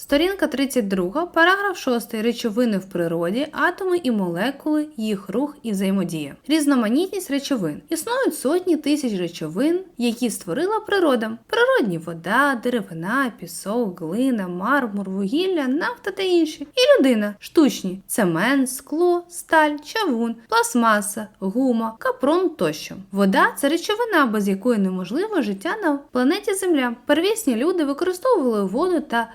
Сторінка 32, параграф 6. Речовини в природі, атоми і молекули, їх рух і взаємодія. Різноманітність речовин. Існують сотні тисяч речовин, які створила природа. Природні вода, деревина, пісок, глина, мармур, вугілля, нафта та інші. І людина. Штучні цемент, скло, сталь, чавун, пластмаса, гума, капрон тощо. Вода це речовина, без якої неможливо життя на планеті Земля. Первісні люди використовували воду та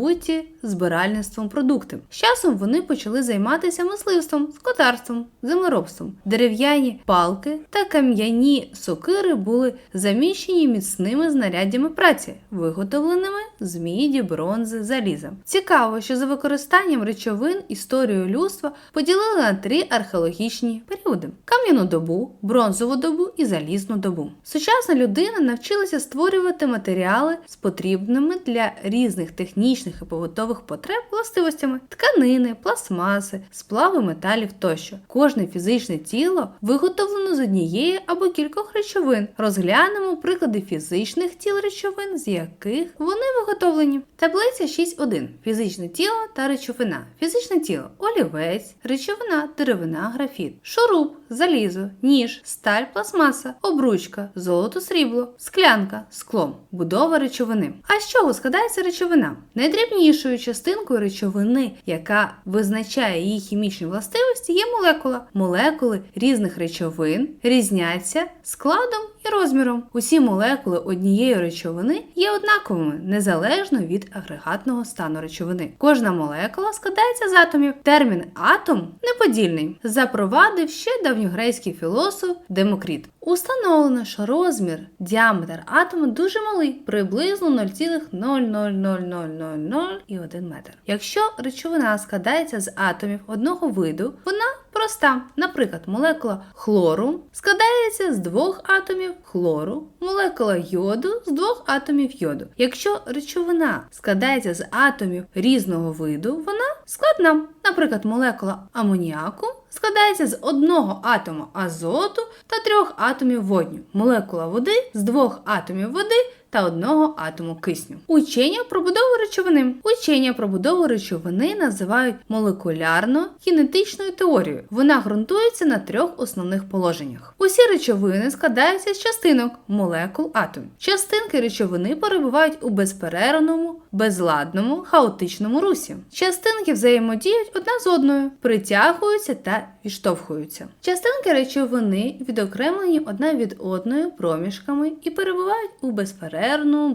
здобуті збиральництвом продукти. З часом вони почали займатися мисливством, скотарством, землеробством. Дерев'яні палки та кам'яні сокири були заміщені міцними знаряддями праці, виготовленими з міді, бронзи, заліза. Цікаво, що за використанням речовин історію людства поділили на три археологічні періоди: кам'яну добу, бронзову добу і залізну добу. Сучасна людина навчилася створювати матеріали з потрібними для різних технічних і побутових потреб властивостями тканини, пластмаси, сплави металів тощо. Кожне фізичне тіло виготовлено з однієї або кількох речовин. Розглянемо приклади фізичних тіл речовин, з яких вони виготовлені. Таблиця 6.1. Фізичне тіло та речовина. Фізичне тіло олівець, речовина, деревина, графіт, шуруп, залізо, ніж, сталь, пластмаса, обручка, золото, срібло, склянка, скло, будова речовини. А з чого складається речовина? Найдрібнішою частинкою речовини, яка визначає її хімічні властивості, є молекула. Молекули різних речовин різняться складом і розміром. Усі молекули однієї речовини є однаковими незалежно від агрегатного стану речовини. Кожна молекула складається з атомів. Термін атом неподільний запровадив ще давньогрецький філософ Демокріт. Установлено, що розмір діаметр атому дуже малий, приблизно 0,0000001 метр. Якщо речовина складається з атомів одного виду, вона проста. Наприклад, молекула хлору складається з двох атомів хлору, молекула йоду з двох атомів йоду. Якщо речовина складається з атомів різного виду, вона складна. Наприклад, молекула амоніаку складається з одного атома азоту та трьох атомів водню. Молекула води з двох атомів води та одного атому кисню. Учення про будову речовини. Учення про будову речовини називають молекулярно-кінетичною теорією. Вона ґрунтується на трьох основних положеннях. Усі речовини складаються з частинок молекул атомів. Частинки речовини перебувають у безперервному, безладному, хаотичному русі. Частинки взаємодіють одна з одною, притягуються та відштовхуються. Частинки речовини відокремлені одна від одної проміжками і перебувають у безперервному,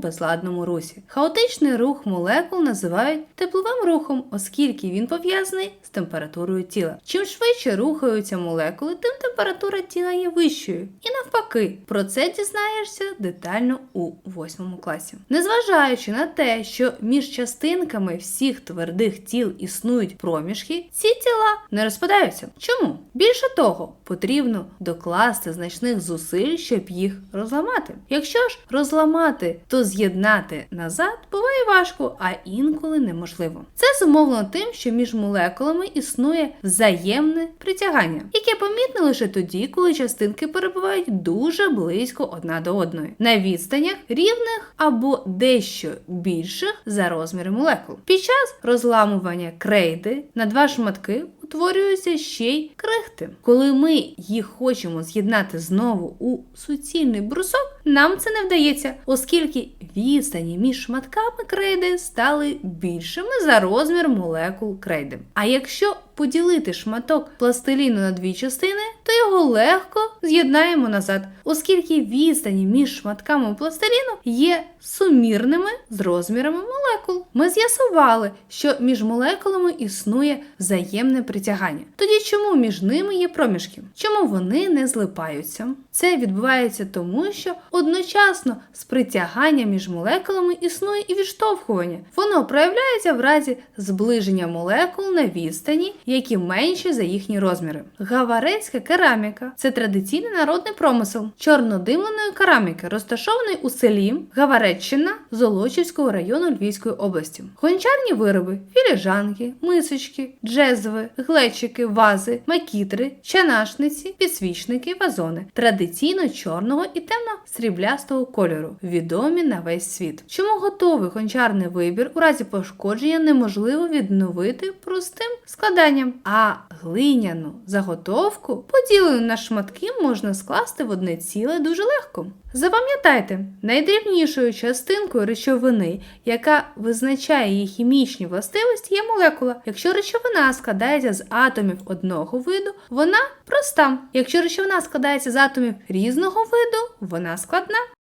безладному русі. Хаотичний рух молекул називають тепловим рухом, оскільки він пов'язаний з температурою тіла. Чим швидше рухаються молекули, тим температура тіла є вищою. І навпаки, про це дізнаєшся детально у 8 класі. Незважаючи на те, що між частинками всіх твердих тіл існують проміжки, ці тіла не розпадаються. Чому? Більше того, потрібно докласти значних зусиль, щоб їх розламати. Якщо ж розламати, то з'єднати назад буває важко, а інколи неможливо. Це зумовлено тим, що між молекулами існує взаємне притягання, яке помітно лише тоді, коли частинки перебувають дуже близько одна до одної, на відстанях рівних або дещо більших за розміри молекул. Під час розламування крейди на два шматки утворюються ще й крихти. Коли ми їх хочемо з'єднати знову у суцільний брусок, нам це не вдається, оскільки відстані між шматками крейди стали більшими за розмір молекул крейди. А якщо поділити шматок пластиліну на дві частини, то його легко з'єднаємо назад, оскільки відстані між шматками пластиліну є сумірними з розмірами молекул. Ми з'ясували, що між молекулами існує взаємне притягання. Тоді чому між ними є проміжки? Чому вони не злипаються? Це відбувається тому, що одночасно з притяганням між молекулами існує і відштовхування. Воно проявляється в разі зближення молекул на відстані які менші за їхні розміри. Гаварецька кераміка це традиційний народний промисел чорнодимленої кераміки, розташований у селі Гавареччина Золочівського району Львівської області. Гончарні вироби, філіжанки, мисочки, джезви, глечики, вази, макітри, чанашниці, підсвічники, вазони традиційно чорного і темно-сріблястого кольору, відомі на весь світ. Чому готовий гончарний вибір у разі пошкодження неможливо відновити простим складанням, а глиняну заготовку, поділену на шматки, можна скласти в одне ціле дуже легко. Запам'ятайте, найдрібнішою частинкою речовини, яка визначає її хімічні властивості, є молекула. Якщо речовина складається з атомів одного виду, вона проста. Якщо речовина складається з атомів різного виду, вона складна.